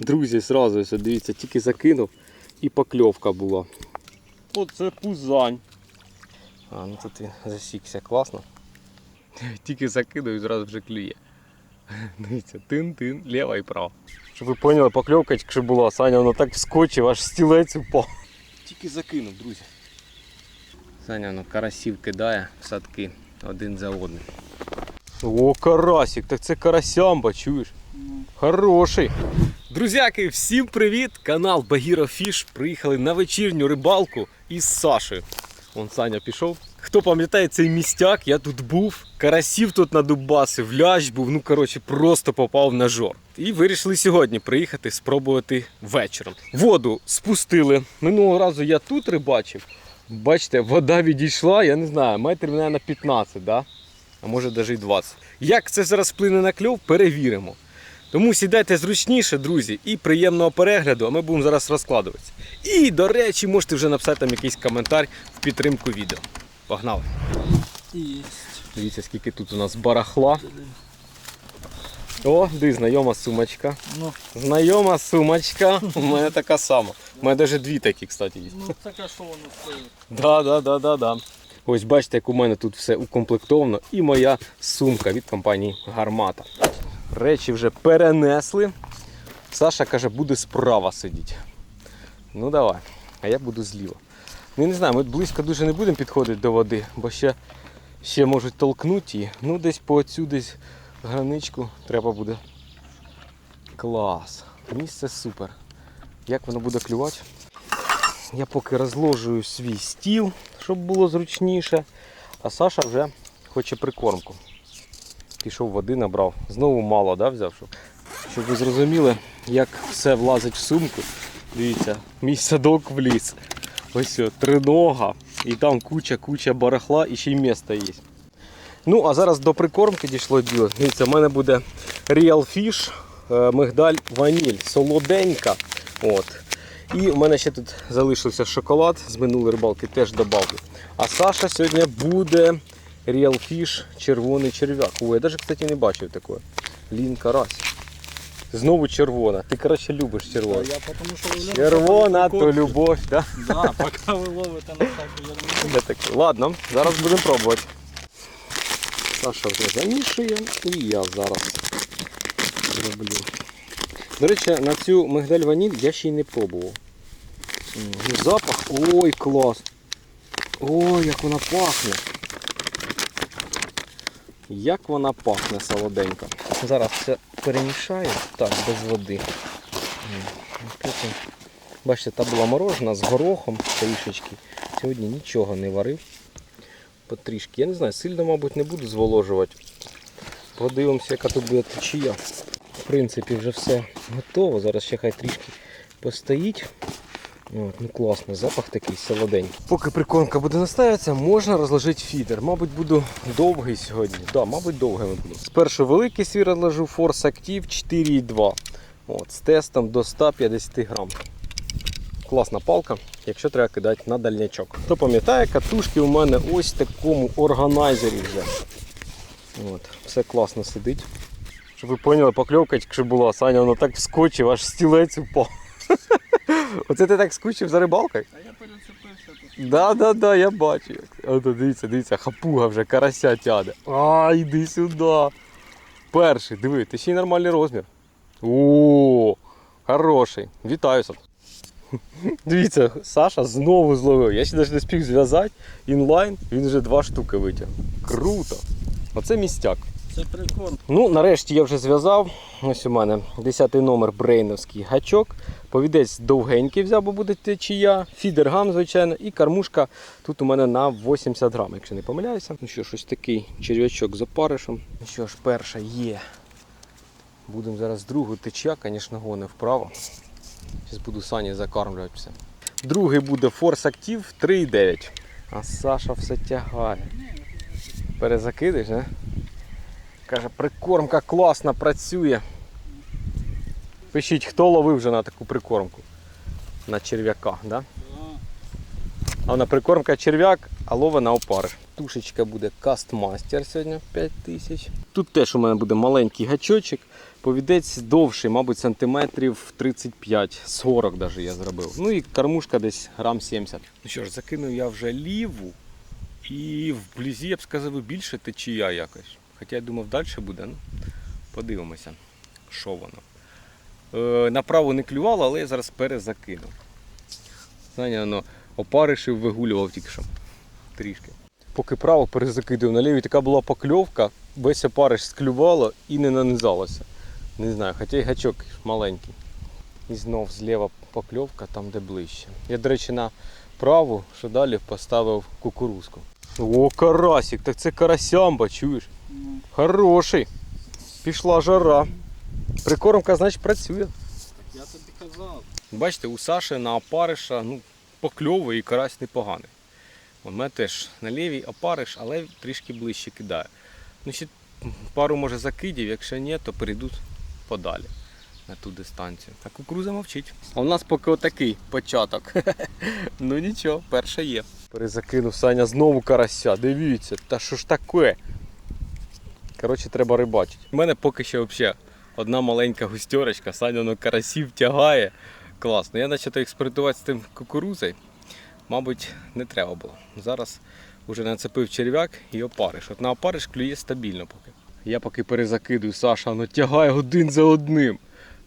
Друзі, зразу ось, дивіться, тільки закинув і покльовка була. Оце пузань. А, ну тут він засікся класно. Тільки закинув і зразу вже клює. Дивіться, тин-тин, ліва і права. Щоб ви поняли, покльовка тільки що була, Саня воно так вскочив, аж стілець упав. Тільки закинув, друзі. Саня воно карасів кидає в садки один за одним. О, карасик, так це карасямба, чуєш? Хороший. Друзяки, всім привіт! Канал Багіро Фіш. Приїхали на вечірню рибалку із Сашею. Вон Саня пішов. Хто пам'ятає цей містяк, я тут був, карасів тут надубасив, лящ був, ну коротше, просто попав на жор. І вирішили сьогодні приїхати спробувати вечором. Воду спустили. Минулого разу я тут рибачив. Бачите, вода відійшла, я не знаю, метрів на 15, да? а може навіть 20. Як це зараз вплине на кльов, перевіримо. Тому сідайте зручніше, друзі, і приємного перегляду, а ми будемо зараз розкладуватися. І, до речі, можете вже написати там якийсь коментар в підтримку відео. Погнали! Есть. Дивіться, скільки тут у нас барахла. О, ди, знайома сумочка. Ну, Знайома сумочка. У мене така сама. У мене навіть дві такі, кстати, є. ну так а що воно стоїть? Да, да, да, да, да. Ось бачите, як у мене тут все укомплектовано. І моя сумка від компанії Гармата. Речі вже перенесли. Саша каже, буде справа сидіти. Ну давай, а я буду зліва. Ну, я не знаю, ми близько дуже не будемо підходити до води, бо ще, ще можуть толкнути її. Ну, десь по оцю десь граничку треба буде. Клас. Місце супер. Як воно буде клювати? Я поки розложую свій стіл, щоб було зручніше. А Саша вже хоче прикормку. Пішов води набрав. Знову мало да, взяв, щоб, щоб ви зрозуміли, як все влазить в сумку. Дивіться, мій садок вліз. Ось о, тринога. І там куча-куча барахла і ще й місто є. Ну, а зараз до прикормки дійшло діло. Дивіться, в мене буде Real Fish, е, мигдаль ваніль, солоденька. От. І у мене ще тут залишився шоколад з минулої рибалки, теж добавлю. А Саша сьогодні буде Real Fish червоний черв'як. Ой, я навіть, кстати, не бачив такого. Лін карась. Знову червона. Ти, коротше, любиш червоне. Я потому що виявляю, Червона то любов, да? Да, поки ви ловите на так, я не Де таке? Ладно, зараз будемо пробувати. Саша вже замішує і я зараз роблю. До речі, на цю мигдаль ваніль я ще й не пробував. Ну, Запах, ой, клас. Ой, як вона пахне. Як вона пахне солоденько. Зараз все перемішаю. Так, без води. Бачите, та була морожена з горохом трішечки. Сьогодні нічого не варив. Потрішки. Я не знаю, сильно, мабуть, не буду зволожувати. Подивимося, яка тут буде течія. В принципі, вже все готово. Зараз ще хай трішки постоїть. От, ну класно, запах такий солоденький. Поки прикормка буде настається, можна розложити фідер. Мабуть, буду довгий сьогодні. Да, мабуть, довгим буду. Спершу великий свій розложу Force Active 4,2. От, з тестом до 150 грам. Класна палка, якщо треба кидати на дальнячок. Хто пам'ятає, катушки у мене ось в такому органайзері вже. От, все класно сидить. Щоб ви поняли, покльовка тільки що була, Саня воно так вскочив, аж стілець упав. Оце ти так скучив за рибалкою? А я перецепився тут. Да, да, да, я бачу. Ото дивіться, дивіться, хапуга вже карася тяде. А, йди сюди. Перший, диви, ти ще й нормальний розмір. О, хороший. Вітаю, Саш. Дивіться, Саша знову зловив. Я ще навіть не спів зв'язати. Інлайн, він вже два штуки витяг. Круто. Оце містяк. Це прикол. Ну, нарешті я вже зв'язав. Ось у мене 10 номер брейновський гачок. Повідець довгенький взяв, бо буде течія, фідергам, звичайно, і кормушка тут у мене на 80 грам, якщо не помиляюся. Ну що ж, такий черв'ячок з опаришем. Ну що ж, перша є. Будемо зараз другу течія, звісно, гони вправо. Зараз буду сані закармлювати все. Другий буде Force Active 3,9. А Саша все тягає. Перезакидиш, не? Каже, прикормка класно працює. Пишіть, хто ловив вже на таку прикормку. На черв'яка, да? А вона прикормка черв'як, а лова на опариш. Тушечка буде Castmaster сьогодні 5000. Тут теж у мене буде маленький гачочок. Повідець довший, мабуть, сантиметрів 35-40 даже я зробив. Ну і кормушка десь грам 70. Ну що ж, закинув я вже ліву. І вблизі, я б сказав, більше течія якось. Хоча я думав, далі буде. Ну, подивимося, що воно. Е, направо не клювало, але я зараз перезакинув. Саня, воно опаришив, вигулював тільки що. Трішки. Поки право перезакидав на лівій, така була покльовка, весь опариш склювало і не нанизалося. Не знаю, хоча й гачок маленький. І знов зліва покльовка там, де ближче. Я, до речі, на праву, що далі поставив кукурузку. О, карасик, так це карасямба, чуєш? Хороший. Пішла жара. Прикормка, значить, працює. я тобі казав. Бачите, у Саші на опариша ну, покльовує і карась непоганий. У мене теж на лівій опариш, але трішки ближче кидає. Ну, ще пару може закидів, якщо ні, то перейдуть подалі на ту дистанцію. А кукуруза мовчить. А у нас поки отакий початок. ну нічого, перша є. Перезакинув Саня знову карася. Дивіться, та що ж таке? Коротше, треба рибачити. У мене поки що взагалі одна маленька густерочка, Саня воно карасів тягає. Класно. Я почав експериментувати з тим кукурузою. Мабуть, не треба було. Зараз вже нацепив черв'як і опариш. От на опариш клює стабільно поки. Я поки перезакидую, Саша, воно тягає один за одним.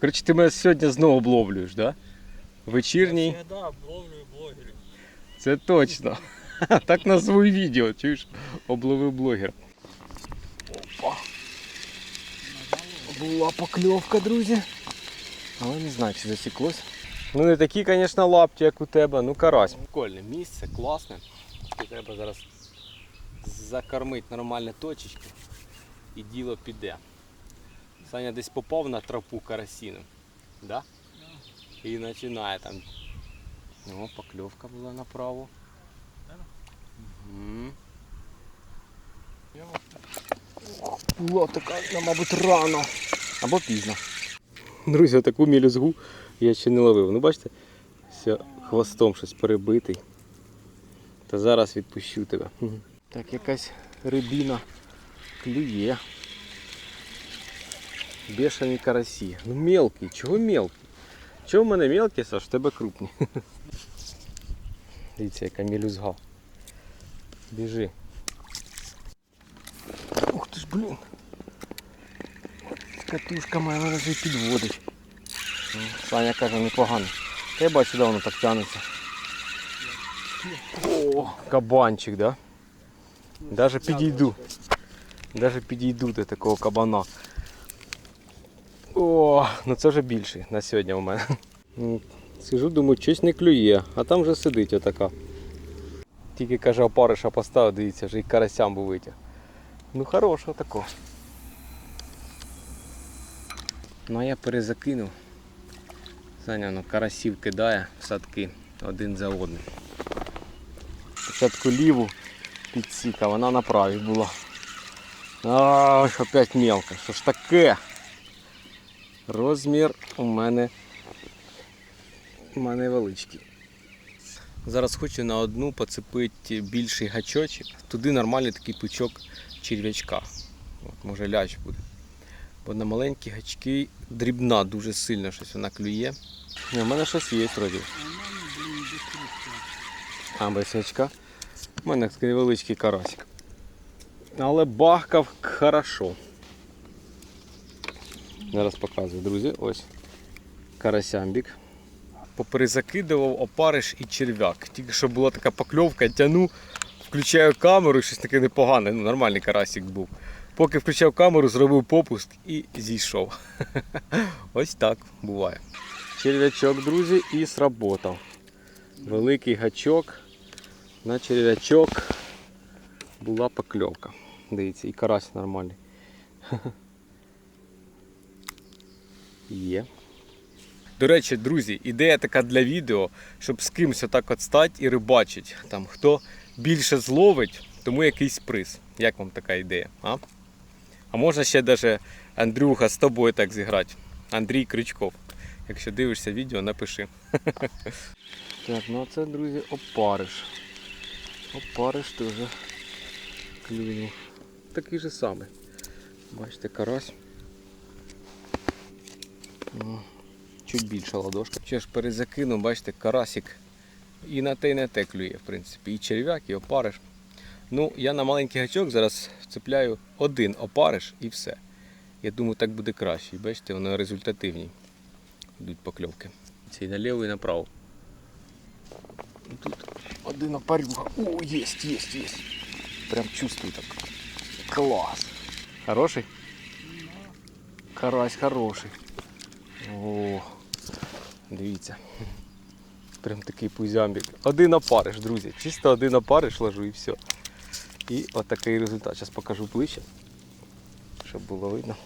Коротше, ти мене сьогодні знову обловлюєш, да? Вечірній. Я завжди обловлюю блогерів. Це точно. Так назву і відео, чуєш? Обловив блогер. Була покльовка, друзі. Але не знаю, чи засіклось. Ну не такі, звісно, лапті, як у тебе. Ну карась. Прикольне місце, класне. Тільки Треба зараз закормити нормальні точечки і діло піде. Саня десь попав на тропу карасіну. Да? І починає там о, покльовка була направо. Угу. Була така, ну, мабуть, рано. Або пізно. Друзі, таку мілюзгу я ще не ловив. Ну бачите, все хвостом щось перебитий. Та зараз відпущу тебе. Так, якась рибіна клює. Бешені карасі. Ну мелкий, чого мелкий? Чого в мене мелкий, Саш, в тебе крупні? Дивіться, яка мілюзга. Біжи. Блін. Катушка моя мене вже підводить. Ну, Саня каже, непогано. Та я бачу, де воно так тягнеться. О, кабанчик, да? Даже підійду. Даже підійду до такого кабана. О, ну це вже більший на сьогодні у мене. Ну, Сижу, думаю, щось не клює, а там вже сидить отака. Тільки каже, опариша поставив, дивіться, вже і карасям був витяг. Ну хорошого такого. Ну а я перезакинув. Саня ну, карасів кидає в садки один за одним. Спочатку ліву підсіка, вона на правій була. А, опять мелко. Що ж таке? Розмір у мене, у мене величкий. Зараз хочу на одну поцепити більший гачочок. Туди нормальний такий пучок черв'ячка. От, може ляч буде. Бо на маленькі гачки дрібна дуже сильно щось вона клює. У мене щось є вроді. А без. Гачка. У мене невеличкий карасик. Але бахкав хорошо. Зараз показую, друзі. Ось карасямбік. Поперезакидував опариш і черв'як. Тільки що була така покльовка, тяну, включаю камеру, щось таке непогане, ну нормальний карасик був. Поки включав камеру, зробив попуск і зійшов. Ось так буває. Черв'ячок, друзі, і сработав. Великий гачок. На черв'ячок була покльовка. Дивіться, і карась нормальний. Є. До речі, друзі, ідея така для відео, щоб з кимось отак от стати і рибачить. Там хто більше зловить, тому якийсь приз. Як вам така ідея? А, а можна ще даже Андрюха з тобою так зіграти. Андрій Крючков. Якщо дивишся відео, напиши. Так, ну а це, друзі, опариш. Опариш теж клюнув. Такий же самий. Бачите, карась. Чуть більша ладошка. Ще ж перезакинув, бачите, карасик. І на те, і на те клює, в принципі. І черв'як, і опариш. Ну, я на маленький гачок зараз вцепляю один опариш і все. Я думаю, так буде краще. І Бачите, воно результативній. Йдуть покльовки. Це і наліво, і направо. Тут один опарюга. О, єсть, єсть, єсть. Прям чувствую так. Клас. Хороший? Карась хороший. О, дивіться. Прям такий пузямбік. Один опариш, друзі. Чисто один опариш ложу і все. І отакий результат. Зараз покажу ближче, щоб було видно.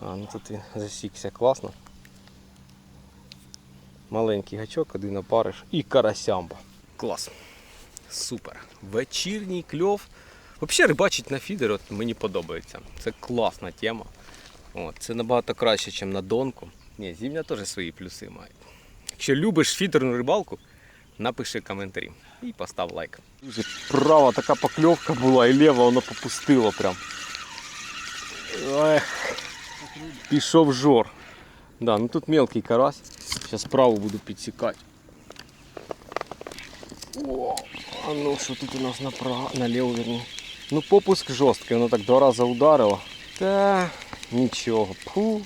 А, ну тут він засікся класно. Маленький гачок, один опариш і карасямба. Клас. Супер. Вечірній кльов. Взагалі рибачить на фідер, от мені подобається. Це класна тема. От, це набагато краще, ніж на донку. Ні, зімня теж свої плюси має. Якщо любиш фідерну рибалку, напиши коментарі і постав лайк. Дуже права така покльовка була і ліва воно попустило прям. Ех, пішов жор. Да, ну тут мелкий карась. Зараз праву буду підсікати. О, а ну що тут у нас направо, наліво верні. Ну попуск жорсткий, воно так два рази ударило. Та нічого. Пу.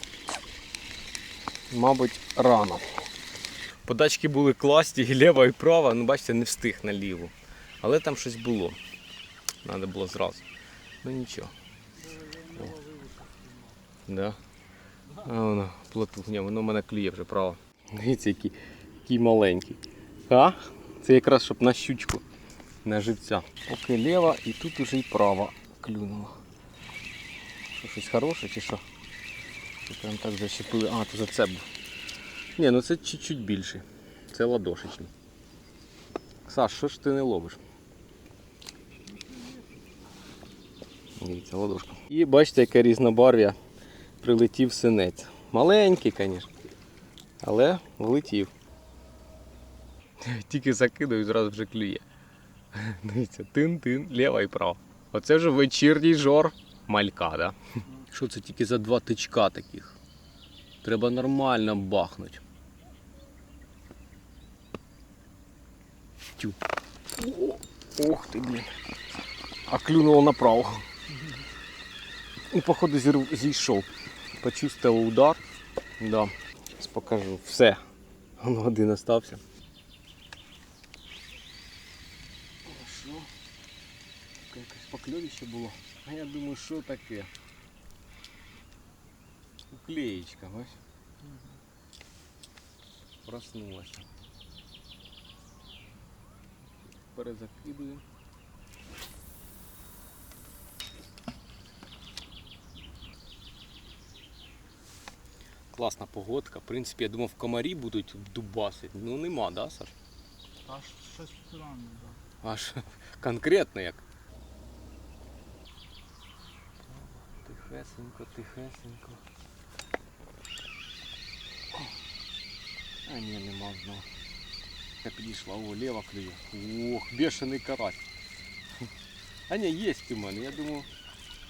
Мабуть, рано. Подачки були класні, і ліва і права, ну бачите, не встиг на ліву. Але там щось було. Треба було зразу. Ну нічого. О. Да. А воно плоту. Ні, воно в мене клює вже право. Дивіться, який, який маленький. А? Це якраз щоб на щучку, на живця. Поки ліва і тут уже і права клюнула. Що щось хороше чи що? Прям так зачепили. А, то за це був. Ні, ну це чуть-чуть більше. Це ладошечний. Саш, що ж ти не ловиш? Дивіться, ладошка. І бачите, яке різнобарв'я прилетів синець. Маленький, звісно. Але влетів. Тільки закидаю зразу вже клює. Дивіться, тин-тин, ліва і права. Оце вже вечірній жор малька, да? Що це тільки за два тичка таких? Треба нормально бахнути. Тю. О, ох ти, блін. А клюнуло направо. І походу зірв- зійшов. Почувствував удар. Да. Зараз покажу. Все. Воно один остався. Що? Таке якесь покльовище було. А я думаю, що таке? Уклеєчка, бач? Проснулася. Перезакидую. Класна погодка. В принципі, я думав, комарі будуть дубасити. Ну нема, да, Саш? Аж щось странне, да. Аж конкретно як. Тихесенько, тихесенько. А ні, нема знову. Я підійшла, о, лева клює. Ох, бешений карась. А ні, є у мене, я думаю,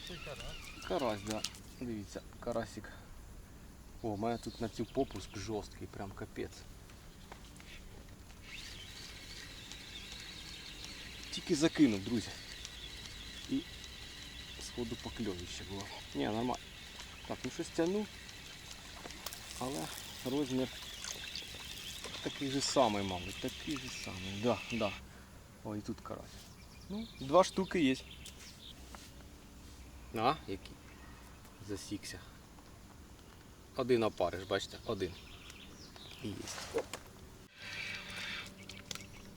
Це карась. карась, да. Дивіться, карасик. О, у мене тут на цю попуск жорсткий, прям капець. Тільки закинув, друзі. І сходу покльовище було. Ні, нормально. Так, ну щось тягнув. Але розмір такий же самий, мабуть. Такий же самий. Да, да. Ой, тут карась. Ну, два штуки є. А, який? Засікся. Один опариш, бачите, один. І Є.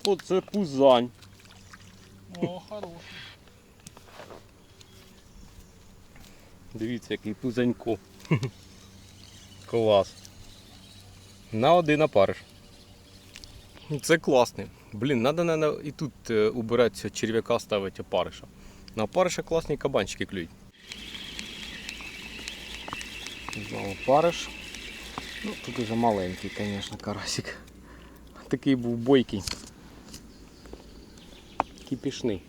Оце пузань. О, хороший. Дивіться, який пузанько. Клас. На один опариш. Ну, Це класний. Блін, треба наверное, і тут е, убирати черв'яка ставити опариша. На опариша класні кабанчики клюють. Знову опариш. Ну, тут уже маленький, звісно, карасик. Такий був бойкий. Кипішний.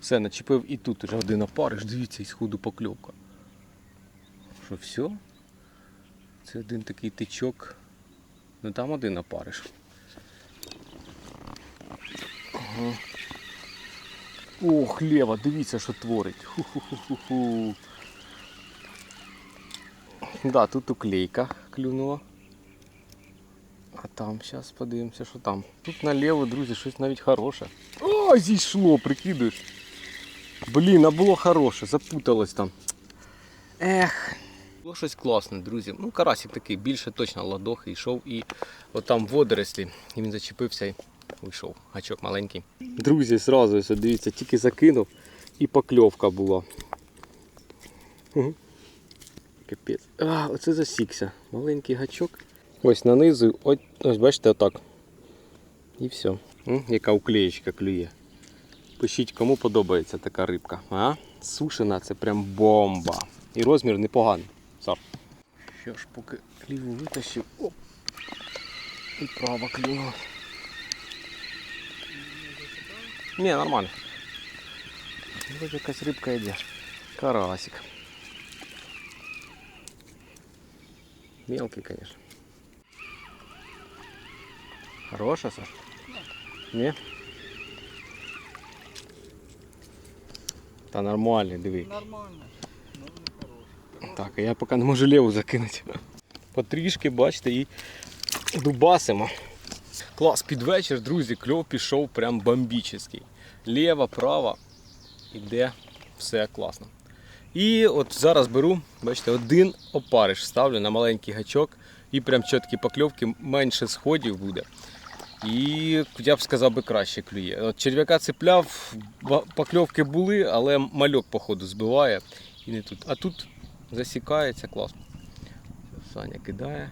Все, начепив і тут уже один опариш, дивіться, і сходу покльовка. Що, все? Це один такий тичок. Ну там один опариш. Ага. Ох, лева, дивіться, що творить. Ху-ху-ху-ху-ху. Да, тут уклейка клюнула. А там, зараз подивимося, що там. Тут наліво, друзі, щось навіть хороше. О, зійшло, прикидуєш. Блін, а було хороше, запуталось там. Ех. Було щось класне, друзі. Ну, карасик такий, більше точно ладохи йшов і отам водорослі. І він зачепився і вийшов. Гачок маленький. Друзі, зразу дивіться, тільки закинув і покльовка була. Капець. А, оце засікся. Маленький гачок. Ось нанизу, ось, ось бачите, отак. І все. Яка уклеєчка клює. Пишіть, кому подобається така рибка. А? Сушена це прям бомба. І розмір непоганий. Сар. Що ж, поки ліву витащив. Оп. І права клюнула. Ні, нормально. Вроде якась рибка йде. Карасик. Мелкий, конечно. Хорошая, Саш? Не? Та нормальний, диви. Нормально. Так, а я поки не можу ліву закинути. Потрішки, бачите, і дубасимо. Клас, під вечір, друзі, кльов пішов прям бомбічний. Ліва, права, іде все класно. І от зараз беру, бачите, один опариш ставлю на маленький гачок і прям чіткі покльовки, менше сходів буде. І я б сказав би краще клює. От черв'яка цепляв, покльовки були, але мальок, походу, збиває. І не тут. А тут засікається класно. Саня кидає.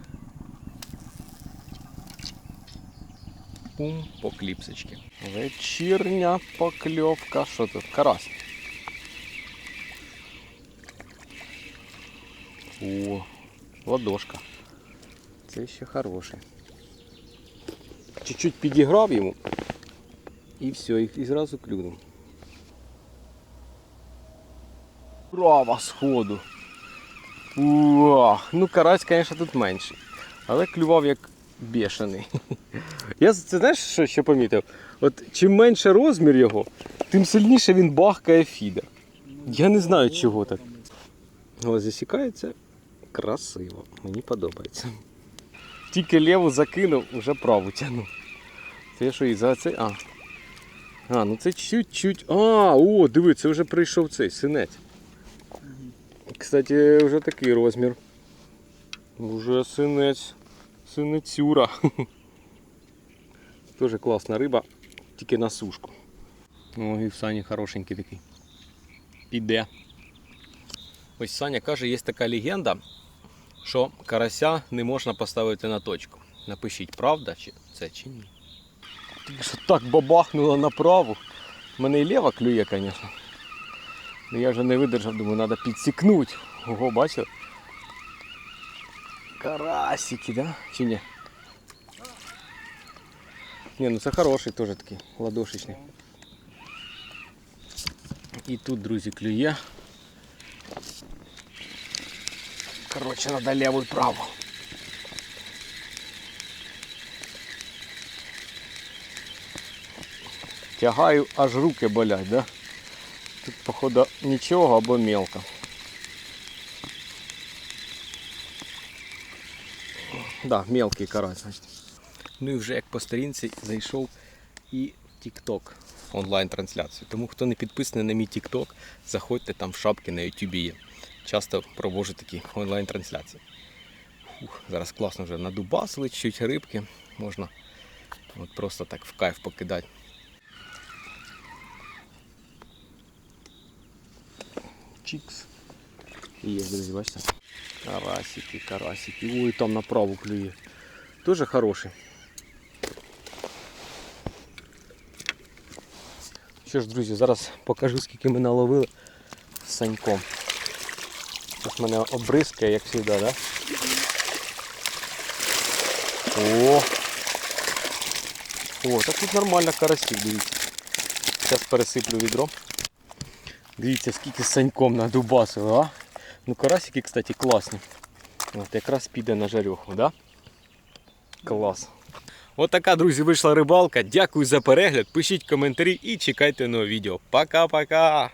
Пум по кліпсочці. Вечірня покльовка. Що тут? Карась. О, ладошка. Це ще хороший. Чуть-чуть підіграв йому. І все, і, і зразу клюнув. Права сходу. Уах, ну карась, звісно, тут менший. Але клював як бешений. Я це знаєш, що ще помітив? От чим менше розмір його, тим сильніше він бахкає фідер. Я не знаю, чого так. Але засікається красиво. Мені подобається. Тільки ліву закинув, вже праву тягнув. Це що і за це. А. А, ну це чуть-чуть. А, о, диви, це вже прийшов цей синець. Кстати, вже такий розмір. Уже синець. Синецюра. Тоже класна риба, тільки на сушку. О, і в Сані хорошенький такий. Піде. Ось Саня каже, є така легенда, що карася не можна поставити на точку. Напишіть, правда чи це чи ні. Тільки що так бабахнуло направо. У мене і ліва клює, звісно. Ну я вже не видержав, думаю, треба підсікнути. Ого, бачив? Карасики, да? Чи ні? Ні, ну це хороший теж такий, ладошечний. І тут, друзі, клює. Коротше, треба ліву і праву. Тягаю, аж руки болять, да? Тут, походу, нічого або мелко. Да, мелкий карась. Ну і вже як по сторінці зайшов і TikTok онлайн-трансляцію. Тому хто не підписаний на мій TikTok, заходьте там в шапки на YouTube є. Часто проводжу такі онлайн-трансляції. Зараз класно вже надубасили чуть рибки. Можна от просто так в кайф покидати. Чікс. І є, друзі, бачите? Карасики, карасики. Ой, там направо клює. Тоже хороший. Що ж, друзі, зараз покажу, скільки ми наловили з саньком. Ось мене обризкає, як завжди, да? О! О, так тут нормально карасів, дивіться. Зараз пересиплю відро. Дивіться, скільки з саньком надубасили, а? Ну карасики, кстати, класні. От якраз піде на жарюху, да? Клас. От така, друзі, вийшла рибалка. Дякую за перегляд. Пишіть коментарі і чекайте нового відео. Пока-пока!